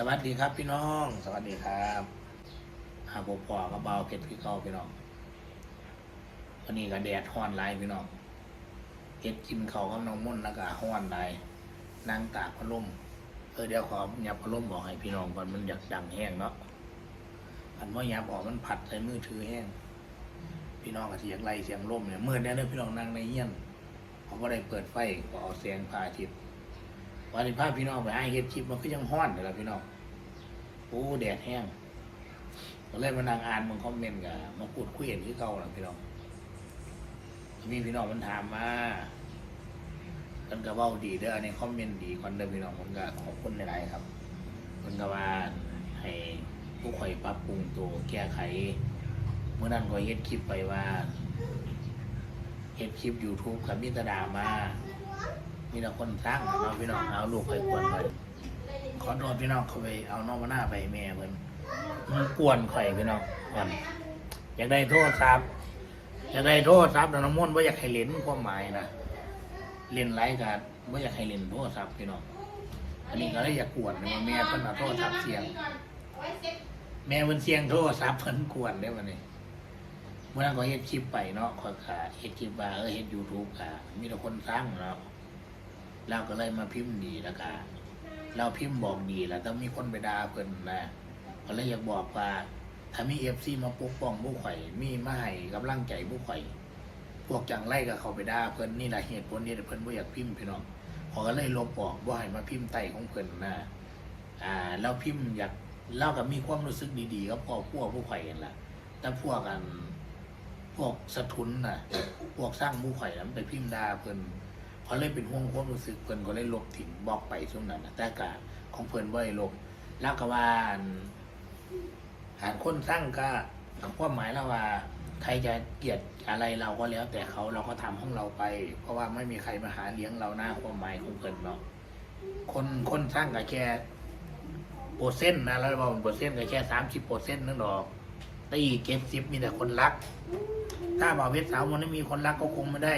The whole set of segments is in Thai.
สวัสดีครับพี่น้อง สวัสดีครับหาผมพอกับเบาเพชรพี่เก้าพี่น้องวันนี้ก็แดดฮ้อนไรพี่น้องเฮ็ดกินเขากับน้องมุ่นแล้วก็ฮ้อนไรนั่งตากพัดลมเออเดี๋ยวขอหยับพัดลมบอกให้พี่น้องก่อนมันอยากดังแห้งเนาะอันว่ายับออกมันผัดใส่มือถือแห้งพี่น้องก็เสียงไรเสียงลมเนี่ยเมื่อนี้เด้อพี่น้องนั่งในเงี้ยนเขาก็ได้เปิดไฟก็เอาแสงพระอาทิตย์ วันนี้พาพี่น้องไปให้เฮ็ดคลิปมันก็ยังฮ้อนเลยล่ะพี่น้องโอ้แดดแห้งก็เลยมานั่งอ่านมึงคอมเมนต์กับมาพูดคุยกันที่เก่าล่ะพี่น้องมีพี่น้องมันถามมามันก็เว้าดีเด้อในคอมเมนต์ดีคนเด้อพี่น้องมันก็ขอบคุณหลายๆครับมันก็ว่าให้ผู้ข่อยปรับปรุงตัวแก้ไข เมื่อนั้นก็เฮ็ดคลิปไปว่าเฮ็ดคลิป YouTube กับมิตรดามา มีแต่คนสร้างเราพี่น้องเอาลูกไปกวนไปขอโทษพี่น้องเขาไปเอาน้องมาหน้าไปแม่เหมือนมันกวนข่อยพี่น้องก่อนอยากได้โทษครับอยากได้โทษครับแต่น้ำมนต์ว่าอยากให้เล่นความหมายนะเล่นไรกันว่าอยากให้เล่นโทษครับพี่น้องอันนี้ก็เลยอยากกวนนะแม่เพิ่นเอาโทษทับเสียง แม่เพิ่นเสียงโทษทับเพิ่นกวนได้วันนี้เมื่อนั้นก็เฮ็ดคลิปไปเนาะขอขาเฮ็ดคลิปว่าเออเฮ็ดยูทูบค่ะมีแต่คนสร้างเนาะ เราก็เลยมาพิมพ์ดีแล้วก็เราพิมพ์บอกดีแล้วต้องมีคนไปด่าเพิ่นนะก็เลยอยากบอกว่า ถ้ามีเอฟซีมาปกป้องผู้ข่อย มีมาให้กำลังใจผู้ข่อย พวกจังไล่กับเขาไปด่าเพิ่นนี่แหละเหตุผลนี่เพิ่นบ่อยากพิมพ์พี่น้องเขอก็เลยลบออกบ่ให้มาพิมพ์ไต่ของเพิ่นนะอ่าเราพิมพ์อยากเล่ากับมีความรู้สึกดีๆก็พอพวกผู้ข่อยกันละแต่พวกกันพวกสะทุนน่ะ พวกสร้างผู้ข่อยนั้นไปพิมพ์ด่าเพิ่น เขาเลยเป็นห่วงความรู้สึกเพิ่นก็เลยลบถิ่งบอกไปช่วงนั้นนะแต่กะของเพิ่นบ่ได้ลบแล้วก็ว่านหารคนสร้างก็ความหมายแล้วว่าใครจะเกลียดอะไรเราก็แล้ว แต่เขาเราก็ทำของเราไป เพราะว่าไม่มีใครมาหาเลี้ยงเราหน้าความหมายของเพิ่นเนาะคนคนสร้างก็แค่เปอร์เซ็นต์นะแล้วบอกเปอร์เซ็นต์ก็แค่สามสิบเปอร์เซ็นต์นั่นหรอกแตีเก็บสิบมีแต่คนรัก ถ้าบ่าวเพชรสาวมันไม่มีคนรักก็คงไม่ได้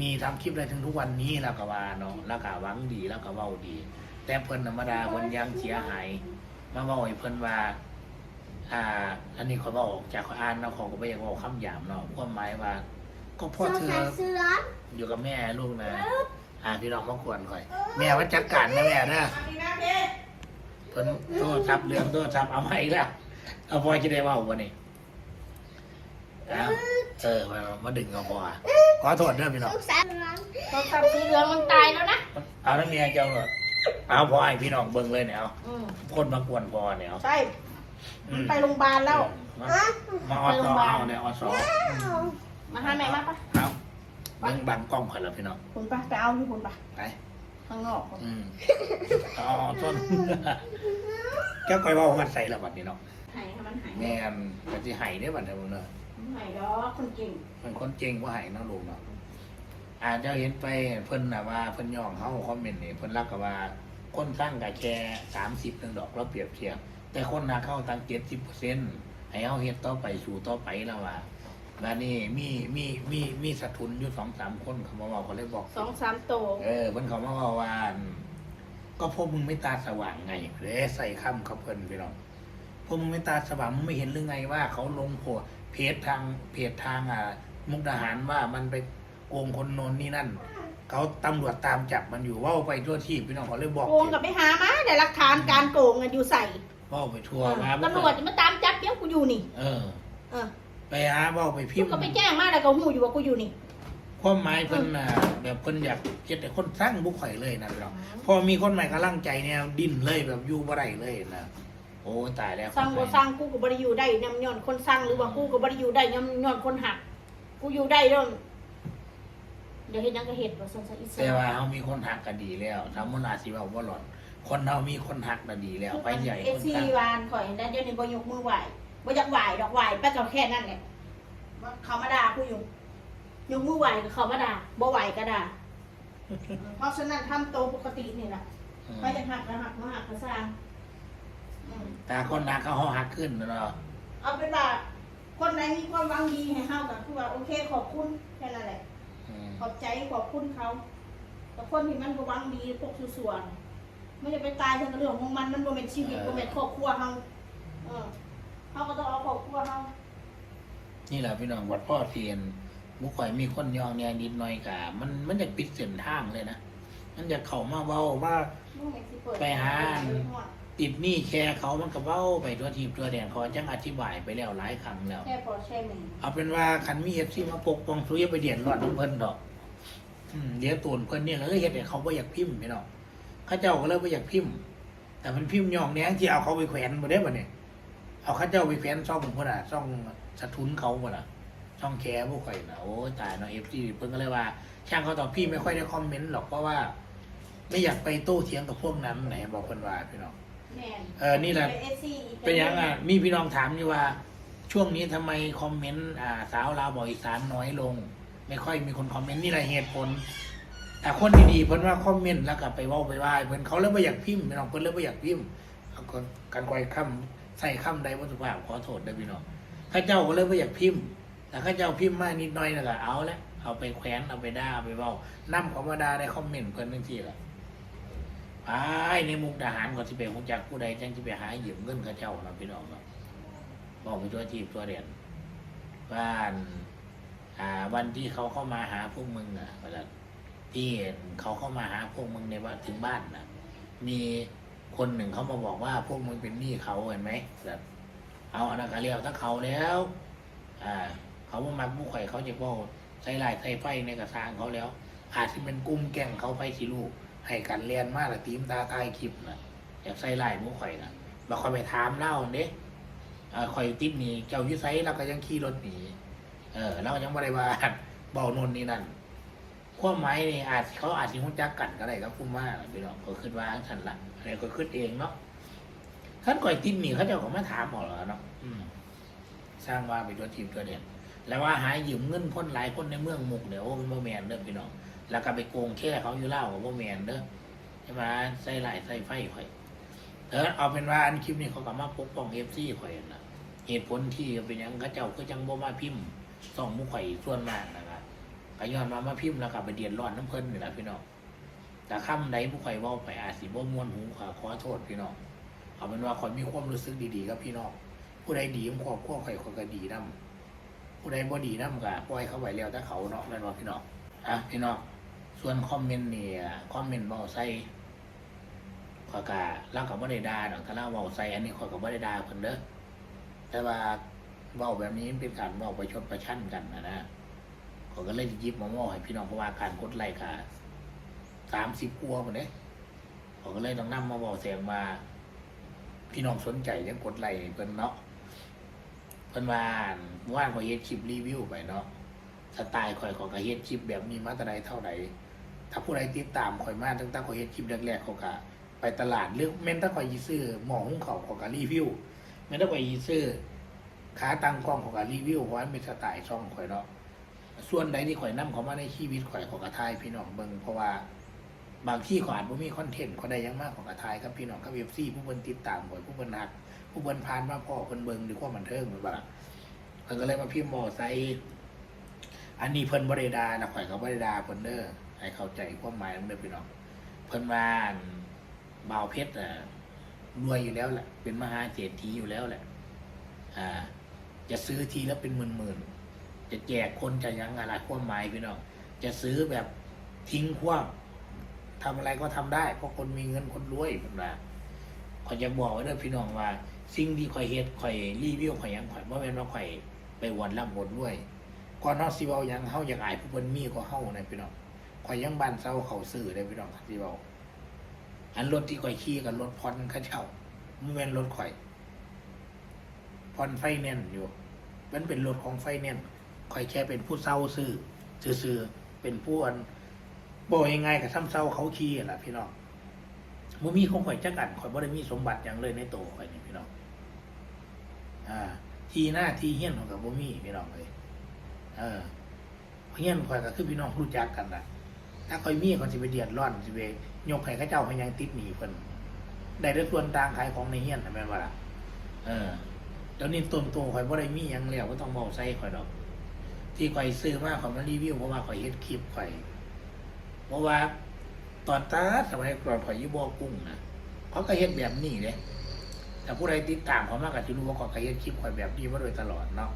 มีทำคลิปอะไรถึงทุกวันนี้แล้วก็ว่าเนาะแล้วก็หวังดีแล้วก็เว้าดี แต่เพิ่นธรรมดาเพิ่นยังเสียหายมาเว้าให้เพิ่นว่า อ่า อันนี้เขาเว้าออกจากเขาอ่านเนาะเขาก็บ่อยากเว้าคำหยาบเนาะความหมายว่า ก็พ่อเธออยู่กับแม่ลูกนะอ่าพี่น้องมากวนค่อย แม่ว่าจัดการนะแม่นะเพิ่นโทษทับเรื่องโทษทับเอามาอีกแล้วเอาพอจะได้เว้าบ่นี่เอาเออมามาดึงเอาพอ ขอโทษเด้อพี่น้องโทรศัพท์สีเหลืองมันตายแล้วนะเอาแล้วเมียเจ้าเหรอเอาพอให้พี่น้องเบิ่งเลยเนี่ยเอาอืมคนมากวนพอเนี่ยเอาใช่อืมไปโรงพยาบาลแล้ว มามาออสอเอาเนี่ยออสอมาหาแม่มาปะเอาเบิ่งบังกล้องข่อยแล้วพี่น้องคุณปะไปเอาที่คุณปะไปข้างนอกอืมเอาเอาเอาต้นแก้วก้อยเว่ามันใส่แล้วบัดนี้เนาะหายให้มันหายแม่นก็สิไห้ได้บัดเดี๋ยวเนาะ หายดอกคนเก่งมันคนเก่งว่าไห้เนาะลูกเนาะอาจจะเห็นไปเพิ่นน่ะว่าเพิ่นย่องเฮาคอมเมนต์นี่เพิ่นรักก็ว่าคนสร้างก็แค่30นึงดอกเราเปรียบเทียบ แต่คนนาเข้าตั้ง70%ให้เฮาเฮ็ดต่อไปสู่ต่อไปแล้วว่าแล้วนี่มีมีมีมีสะทุนอยู่2-3คนเขามาเว้าเขาเลยบอก สองสามโตเออเพิ่นเขามาว่าว่าอั่นก็พวกมึงไม่ตาสว่างไงเลยใส่คำเขาเพิ่นพี่น้อง พวกมึงไม่ตาสว่างมึงไม่เห็นหรือไงว่าเขาลงโพสต์เพจทางเพจทางอ่ามุกดาหารว่ามันไปโกงคนโนนนี่นั่น เขาตำรวจตามจับมันอยู่เว่าไปทั่วที่พี่น้องเขาเลยบอกโกงกับไปหามาแต่หลักฐานการโกงอะอยู่ใส่เว่าไปทั่วมาตำรวจจะมาตามจับเดี๋ยวกูอยู่นี่ เออ เออ ไปหาเว่าไปพิกูมพ์ก็ไปแจ้งมาแล้วก็หูอยู่ว่ากูอยู่นี่ความหมายเพิ่นน่ะแบบเพิ่นอยากเจ็ดแต่คนสร้างบุกข่อยเลยนะพี่น้องพอมีคนใหม่กำลังใจเนี่ยดิ้นเลยแบบอยู่บ่ได้เลยนะ โอ้ตายแล้วสร้างบ่สร้างกูก็บ่ได้อยู่ได้ยำย้อนคนสร้างหรือว่ากูก็บ่ได้อยู่ได้ยำย้อนคนหัก กูอยู่ได้เด้อเดี๋ยวเฮ็ดหยังก็เฮ็ดว่าซั่นซะอีสแต่ว่าเขามีคนหักก็ดีแล้วทำมันอาจสิว่าบ่หลอนคนเรามีคนหักก็ดีแล้ว ไปใหญ่เอคนซีตั้งวานข่อยได้เดี๋ยวนี้บ่ยกมือไหวบ่อยากไหวดอกไหวไปก็แค่นั้นแหละเขามาด่ากูอยู่ยกมือไหวก็เขามาด่าบ่ไหวก็ด่าเพราะฉะนั้นทำโตวปกตินี่แหละอืมไปจะหักก็หักมาหักก็สร้างอืม แต่คนหักเขาหักขึ้นเนาะเอาเป็นว่าคนไหนมีความหวังดีให้เฮาก็คือว่าโอเคขอบคุณแค่นั้นแหละ อืมขอบใจขอบคุณเขา แต่คนที่มันบ่หวังดีพวกส่วนไม่จะไปตายเรื่องเรื่องของมันมันบ่เป็นชีวิตเออบ่เป็นครอบครัวเฮาเออเฮาก็ต้องเอาครอบครัวเฮานี่แหละพี่น้องวัดพ่อเทียนบุข่อยมีคนยองแนนิดหน่อยกะมันมันจะปิดเส้นทางเลยนะ มันจะเข้ามาเว้าว่า มึงแม่งสิเปิดไปหา ติดหนี้แชร์เขามันก็เว้าไปทั่วทีมทั่วแดนเขาจังอธิบายไปแล้วหลายครั้งแล้ว แค่พอแช่แม่งเอาเป็นว่าคันมีเอฟซีมาปกป้องซุยาไปเดียนรอดน้ำเพิ่นดอก อืมเดี๋ยวตูนเพิ่นเนี่ยก็เลยเฮ็ดให้เขาบ่อยากพิมพ์พี่น้องเขาเจ้าก็เลยบ่อยากพิมพ์ แต่มันพิมพ์ย่องแหนงที่เอาเขาไปแขวนบ่ได้บ่เนี่ยเอาเขาเจ้าไปแขวนซ่องพุ่นน่ะซ่องสะทุนเขาบ่ล่ะช่องแคร์พวกข่อยน่ะโอ้ยตายเนาะ FC เพิ่นก็เลยว่า ช่างเขาตอบพี่ไม่ค่อยได้คอมเมนต์หรอกเพราะว่า ไม่อยากไปโต้เถียงกับพวกนั้นไหนบอกเพิ่นว่าพี่น้อง แม่นเออนี่แหละ เป็น SC อีกเป็นยังอะมีพี่น้องถามอยู่ว่า ช่วงนี้ทำไมคอมเมนต์อ่าสาวลาวบอกอีสานน้อยลง ไม่ค่อยมีคนคอมเมนต์นี่แหละเหตุผล แต่คนดีๆเพิ่นว่าคอมเมนต์แล้วก็ไปเว่าไปว่าเพิ่นเขาเริ่มไม่อยากพิมพ์พี่น้องเพิ่นเริ่มไม่อยากพิมพ์เอาคนการคอยคำใส่คำใดวัตถุภาพขอโทษด้วยพี่น้องข้าเจ้าก็เริ่มไม่อยากพิมพ์แต่ข้าเจ้าพิมพ์มานิดหน่อยน่ะก็เอาละเอาไปแขวนเอาไปด่าเอาไปเว้านํเขามาด่าในคอมเมนต์เพิ่นจังซี่ล่ะ ไปในมุกดาหารก็สิไปฮู้จักผู้ใดจังสิไปหายืมเงินเขาเจ้าเนาพี่น้องเนาบอกไปตัวทีบตัวเรียนบ้านอ่าวันที่เขาเข้ามาหาพวกมึงอะเวลาที่เขาเข้ามาหาพวกมึงในว่าถึงบ้านนะมีคนหนึ่งเขามาบอกว่าพวกมึงเป็นหนี้เขาเห็นไหมแบบเอาอันนั้นก็เรียกถ้าเขาแล้ว อ่า เขามามักผู้ข่อยเขาจะบอกใส่ลายใส่ไฟในกระซางเขาแล้วอาจจะเป็นกลุ่มแก่งเขาไปสิลูก ให้กันเรียนมาละทีมตาตายคลิปนะอยากใส่ลายผู้ข่อยนะบาคอยไปถามเล่าเด้อ่าข่อยติดหนีเจ้ายุไซเราก็ยังขี่รถหนีเออเราก็ยังไม่ได้ว่าเบานนนี่นั่นความหมายนี่อาจเขาอาจจะรู้จักกันก็ได้ครับคุณว่าพี่น้องเขาคิดว่าฉันละอะไรก็คิดเองเนาะขั้นก่อยติดหนีเขาเจะของมาถามหมดแล้วเนาะสร้างว่าเป็นตัวทีมตัวเด่นแล้วว่าหายยืมเงินคนหลายคนในเมืองมุกเดี๋ยวมันโมแมนเด้อพี่น้อง แล้วก็ไปโกงแค่เขาอยู่เล่ากับโมแมนเด้อใช่ไหมใส่ไหลใส่ไฟข่อยเออเอาเป็นว่าอันคลิปนี้เขากลับมาปกป้องเอฟซีข่อยนะเหตุผลที่เป็นยังเขาเจ้าก็จังบ่มาพิมพ์ส่องมุกข่อยส่วนมากนะครับก็ย้อนมามาพิมพ์แล้วก็ไปเดียนร้อนน้ำเพลินนี่แหละพี่น้องแต่คำใดผู้ใครเว่าไปอาจสิบ่มวนหูขอขอโทษพี่น้องเอาเป็นว่าคอยมีความรู้สึกดีๆกับพี่น้องผู้ใดดีมขอบพวกใครคนก็ดีนํผู้ใดบ่ดีนํก็ปล่อยเขาไว้แล้วแต่เขาเนาะแม่นว่าพี่น้องอะพี่น้อง ส่วนคอมเมนต์นี่อะคอมเมนต์เบาใส่ขอกะเล่ากับบ่ได้ดาดอกถ้าเล่าเบาใส่อันนี้ขอกับบ่ได้ดาเพิ่นเด้อแต่ว่าเว้าแบบนี้เป็นการเว้าประชดประชันกันนะนะขาก็เลยหยิบมามอให้พี่น้องเพราะว่าการกดไลค์ค่ะสามสิบกัวหมดเลยขาก็เลยต้องนำมาบอกเสียงมา พี่น้องสนใจยังกดไลค์เพิ่นเนาะเพิ่นว่าว่านเขาเฮ็ดคลิปรีวิวไปเนาะสไตล์ข่อยของก็เฮ็ดคลิปแบบนี้มาแต่ใดเท่าใด ถ้าผู้ใดติดตามข่อยมาตั้งแต่ข่อยเฮ็ดคลิปแรกๆเขาก็ไปตลาดหรือแม่นถ้าข่อยยีซื้อหม้อหุงเขาเขาก็รีวิวแม่นถ้าข่อยยีซื้อขาตั้งกล้องเขาก็รีวิวเพราะว่ามันเป็นสไตล์ช่องข่อยเนาะส่วนใดที่ข่อยนำเขามาในชีวิตข่อยของกะทายพี่น้องเบิ่งเพราะว่าบางที่ข่อยอาจบ่มีคอนเทนต์เขาได้ยังมากของกระทายครับพี่น้องครับเอฟซีผู้เพิ่นติดตามข่อยผู้เพิ่นหัก ผู้เพิ่นผ่านมาพ่อเพิ่นเบิ่งด้วยความันเทิงหมือนบ่ล่ะเพิ่นก็เลยมาพิมพ์บ่ใส่อันนี้เพิ่นบ่ได้ด่านะข่อยก็บ่ได้ด่าเพิ่นเด้อ ให้เข้าใจความหมายมันเด้อพี่น้องเพิ่นว่าบ่าวเพชรอะรวยอยู่แล้วแหละเป็นมหาเศรษฐีอยู่แล้วแหละ อ่า จะซื้อทีแล้วเป็นหมื่นๆจะแจกคนจะยังอะไรความหมายพี่น้องจะซื้อแบบทิ้งขว้างทำอะไรก็ทำได้เพราะคนมีเงินคนรวยผมนะขอยจะบอกไว้ด้วยพี่น้องว่า สิ่งที่ข่อยเฮ็ดข่อยรีวิวข่อยยังข่อยบ่แม่นว่าข่อยไปหวนร่ำหวนรวยก่อนเฮาสิเวายังเฮาอยากอายผู้เพิ่นมีกว่าเฮานะพี่น้อง ข่อยยังบ้านเซาเขาซื้อได้พี่น้องสิเว้าอันรถที่ข่อยขี่กับรถผ่อนเขาเช่ามันแม่นรถข่อยผ่อนไฟแนนอยู่ มันเป็นรถของไฟแนนข่อยแค่เป็นผู้เศร้าซื้อซื่อเป็นผู้อันบอกยังไงกับซ้ำเศร้าเขาขี่ล่ะพี่น้องบ่มีของข่อยจักอันข่อยบ่ได้มีสมบัติอย่างเลยในตัวข่อยนี่พี่น้องอ่า ทีหน้าทีเฮี้ยนของกับบ่มีพี่น้องเลยเออเฮี้ยนข่อยก็คือพี่น้องรู้จักกันน่ะ ถ้าข่อยมีข่อยสิไปเดือดร้อนสิไปยกให้เขาเจ้าให้ยังติดหนี้เพิ่นได้แต่ส่วนต่างขายของในเฮี้ยนน่ะแม่นว่าล่ะเออเดี๋ยวนี้ต้นตัวข่อยบ่ได้มีหยังแล้วก็ต้องเมาใส่ข่อยดอก ที่ข่อยซื้อมาข่อยมารีวิวเพราะว่าข่อยเฮ็ดคลิปข่อยเพราะว่า ตอนตาสมัยก่อนข่อยอยู่บ่อกุ้งนะเขาก็เฮ็ดแบบนี้เลยแต่ผู้ใดติดตามเขามากก็จะรู้ว่าเขาก็เฮ็ดคลิปข่อยแบบนี้มาโดยตลอดเนาะ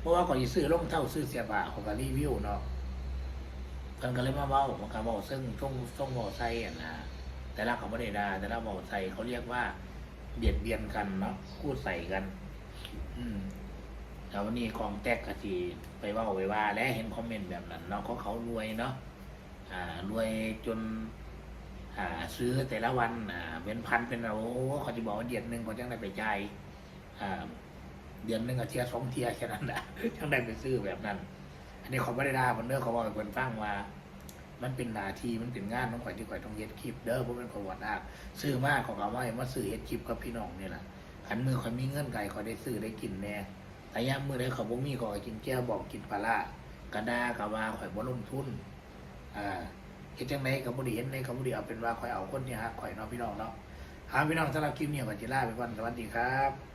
เพราะว่าก่อนจะซื้อรองเท้าซื้อเสียบาเขาก็รีวิวเนาะ เพิ่นก็เลยมาเว้ามันก็เว้าซึ่งช่วงช่วงเว้าใส่อะนะแต่ละเขาไม่ได้ด่าแต่ละเว้าใส่เขาเรียกว่าเบียดเบียนกันเนาะพูดใส่กัน อืมแต่วันนี้กองแตกกะทีไปว่าไว้ว่า และเห็นคอมเมนต์แบบนั้นเนาะเขาเขารวยเนาะอ่ารวยจนอ่าซื้อแต่ละวันอ่าเป็นพันเป็นโอ้เขาจะบอกว่าเดือนหนึ่งเขาจังได้ไปจ่ายอ่าเดือนหนึ่งก็เทียสองเทียแค่นั้นแหละจังได้ไปซื้อแบบนั้น อันนี้เขาไม่ได้ด่าผมเด้อเขาบอกให้คนฟังว่า มันเป็นหนาทีมันเป็นงานของข่อยที่ข่อยต้องเฮ็ดคลิปเด้อเพราะเป็นประวัติอาซื้อมากของเขาว่าให้มาซื้อเฮ็ดคลิปกับพี่น้องนี่แหละขันมือข่อยมีเงื่อนไขข่อยได้ซื้อได้กินแน่แต่ยามมือได้เขาบ่มีก็กินแก้วบอกกินปลาร้ากระดากระวาข่อยบ่ลงทุนอ่าเฮ็ดจังไดก็บ่ได้เห็นในก็บ่ได้เอาเป็นว่าข่อยเอาคนที่ฮักข่อยเนาะพี่น้องเนาะหาพี่น้องสำหรับคลิปนี้ก็สิลาไปก่อนสวัสดีครับ